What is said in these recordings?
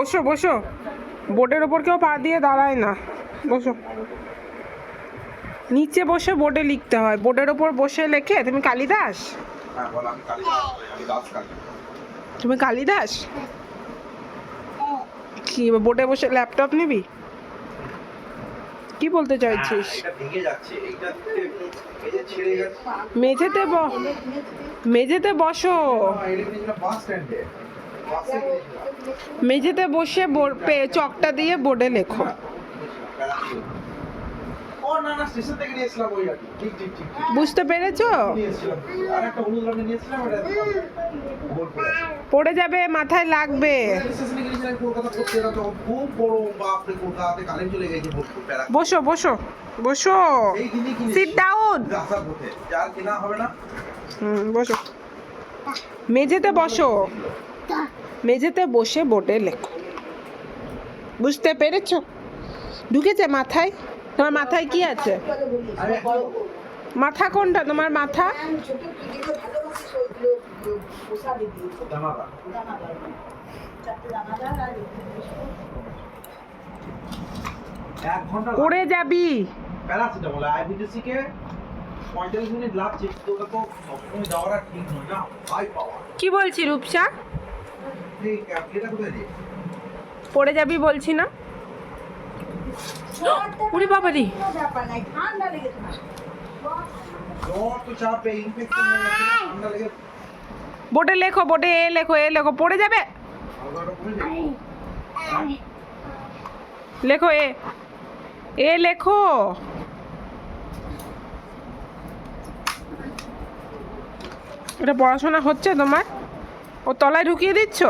বসো বসো। বোর্ডের ওপর কেউ পা দিয়ে দাঁড়ায় না। বসো। নিচে বসে বোর্ডে লিখতে হয়। বোর্ডের ওপর বসে লেখে তুমি কালিদাস? হ্যাঁ তুমি কালিদাস? কি বোর্ডে বসে ল্যাপটপ নিবি? কি বলতে চাইছিস? হ্যাঁ, গেছে। মেঝেতে মেঝেতে বসো। মেঝেতে বসে চকটা দিয়ে বোর্ডে লেখো। বুঝতে পেরেছ? পড়ে যাবে মাথায় লাগবে। বসো বসো বসো। সিট ডাউন বসো। মেঝেতে বসো। মেঝেতে বসে বোর্ডে লেখো। বুঝতে পেরেছ? ঢুকেছে মাথায়? তোমার মাথায় কি আছে? মাথা কোনটা? তোমার মাথা? পড়ে যাবি। প্যারাসিটামল আইবিডিসি কে পঁয়তাল্লিশ মিনিট লাগছে কিন্তু ওটা তো সবসময় যাওয়াটা ঠিক নয় না হাই পাওয়ার। কি বলছি রূপসা এই ক্যাপলিটা কোথায় দিয়ে পড়ে যাবি বলছি না। বাবারি লেগে বোর্ডে লেখো বোটে এ লেখো এ লেখো পড়ে যাবে? লেখো এ এ লেখো। এটা পড়াশোনা হচ্ছে তোমার? ও তলায় ঢুকিয়ে দিচ্ছ?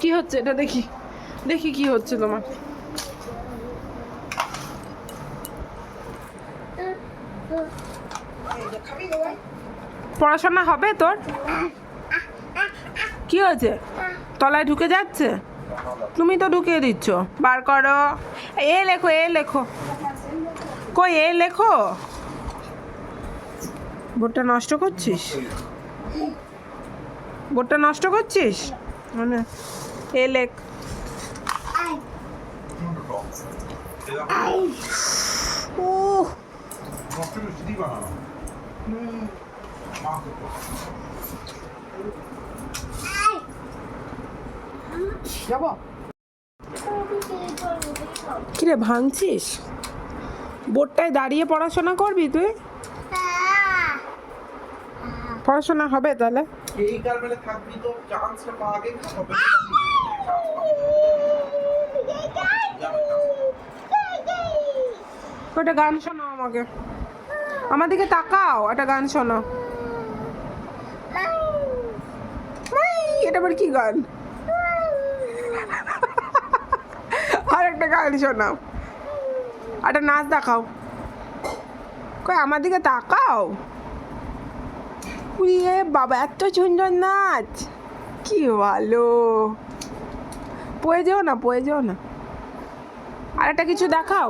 কি হচ্ছে এটা দেখি? দেখি কি হচ্ছে তোমার। পড়াশোনা হবে তোর? কি হয়েছে? তলায় ঢুকে যাচ্ছে? তুমি তো ঢুকিয়ে দিচ্ছ। বার করো। এ লেখো এ লেখো। কই, এ লেখো? বোর্ডটা নষ্ট করছিস? বোর্ডটা নষ্ট করছিস? মানে এ লেখ। ও যাব? কিরে ভাঙছিস? বোর্ডটায় দাঁড়িয়ে পড়াশোনা করবি তুই? পড়াশোনা হবে তাহলে? এই কারণে থাকবি তো চান্সটা পাওয়া আগে হবে। ওটা গান শোনাও আমাকে। আমার দিকে তাকাও একটা গান শোনাও এটা আবার কি গান? আর একটা গান শোনাও একটা নাচ দেখাও। কই আমার দিকে তাকাও। উড়িয়ে বাবা এত সুন্দর নাচ। কি ভালো। পয়ে যেও না পয়ে যেও না। আর একটা কিছু দেখাও।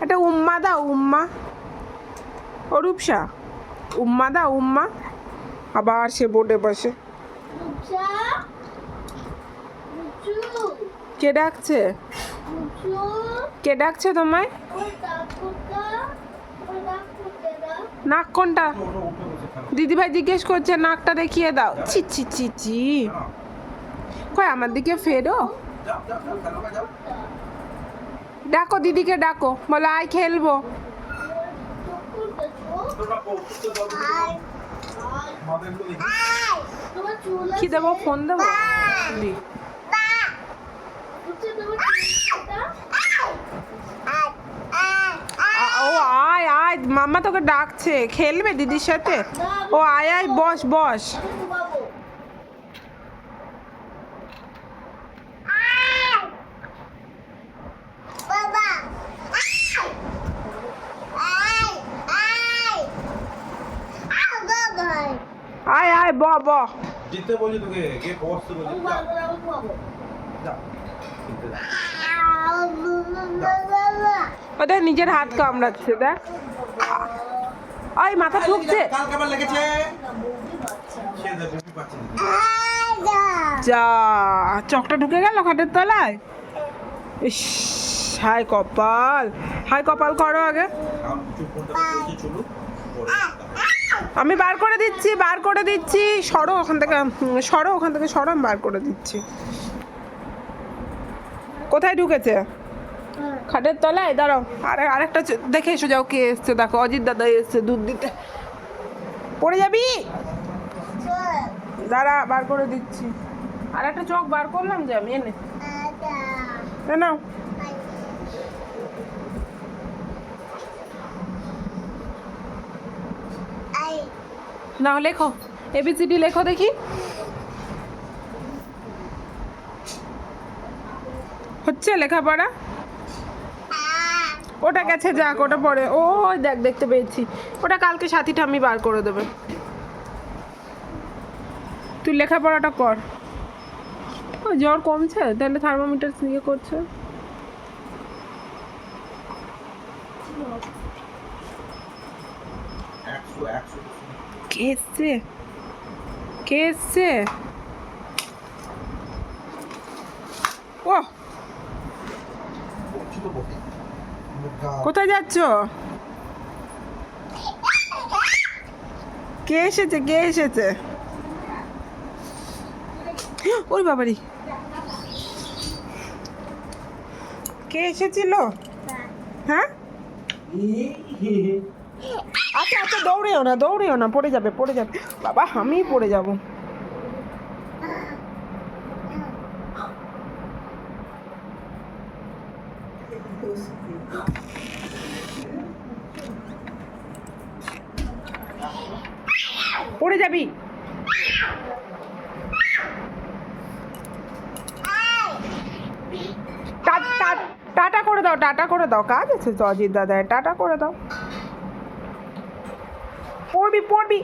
একটা উম্মা দাও উম্মা। ও রূপসা। উম্মা দাও উম্মা। আবার সে বোর্ডে বসে। কে ডাকছে? কে ডাকছে তোমায়? নাক কোনটা? দিদিভাই জিজ্ঞেস করছে নাকটা দেখিয়ে দাও। ছি ছি ছি ছি। কই আমার দিকে ফেরো? ডাকো দিদিকে ডাকো। বলো আয় খেলব। কি দেবো? ফোন দেবো? ও আয় আয় মাম্মা তোকে ডাকছে। খেলবে দিদির সাথে? ও আয় আয় বস বস। আয় আয় ব ব। জিততে বলি তোকে গিয়ে বসতে বলি। যাও খেলতে যাও। ওদের নিজের হাত কামড়াচ্ছে দেখ। ওই মাথা ঠুকছে। যা চকটা ঢুকে গেল খাটের তলায়? ইস হাই কপাল। হাই কপাল করো আগে। আমি বার করে দিচ্ছি বার করে দিচ্ছি। সরো ওখান থেকে সরো ওখান থেকে সরো আমি বার করে দিচ্ছি। কোথায় ঢুকেছে? খাটের তলায়? দাঁড়াও। আর আরেকটা দেখে এসো যাও কে এসছে। দেখো অজিত দাদা এসছে দুধ দিতে। পড়ে যাবি? দাঁড়া বার করে দিচ্ছি। আর একটা চোখ বার করলাম যে আমি এনে। এ নাও। নাও লেখো। এবিসিডি লেখো দেখি। হচ্ছে লেখাপড়া? ওটা গেছে যাক, ওটা পরে। ও দেখ, দেখতে পেয়েছি। ওটা কালকে সাথীটা আমি বার করে দেবে। তুই লেখাপড়াটা কর। ও জ্বর কমছে, তাহলে থার্মোমিটার ইয়ে করছে। কে এসছে? কে এসছে ও বলছি তো বটে কোথায় যাচ্ছ? কে এসেছে? কে এসেছে? ওই বাবারি। কে এসেছিল? হ্যাঁ? আচ্ছা আচ্ছা দৌড়েও না দৌড়েও না, পড়ে যাবে পড়ে যাবে। বাবা আমি পড়ে যাব। পড়ে যাবি। টাটা করে দাও, টাটা করে দাও। কাজ আছে তো, অজিত দাদা টাটা করে দাও। পড়বি পড়বি।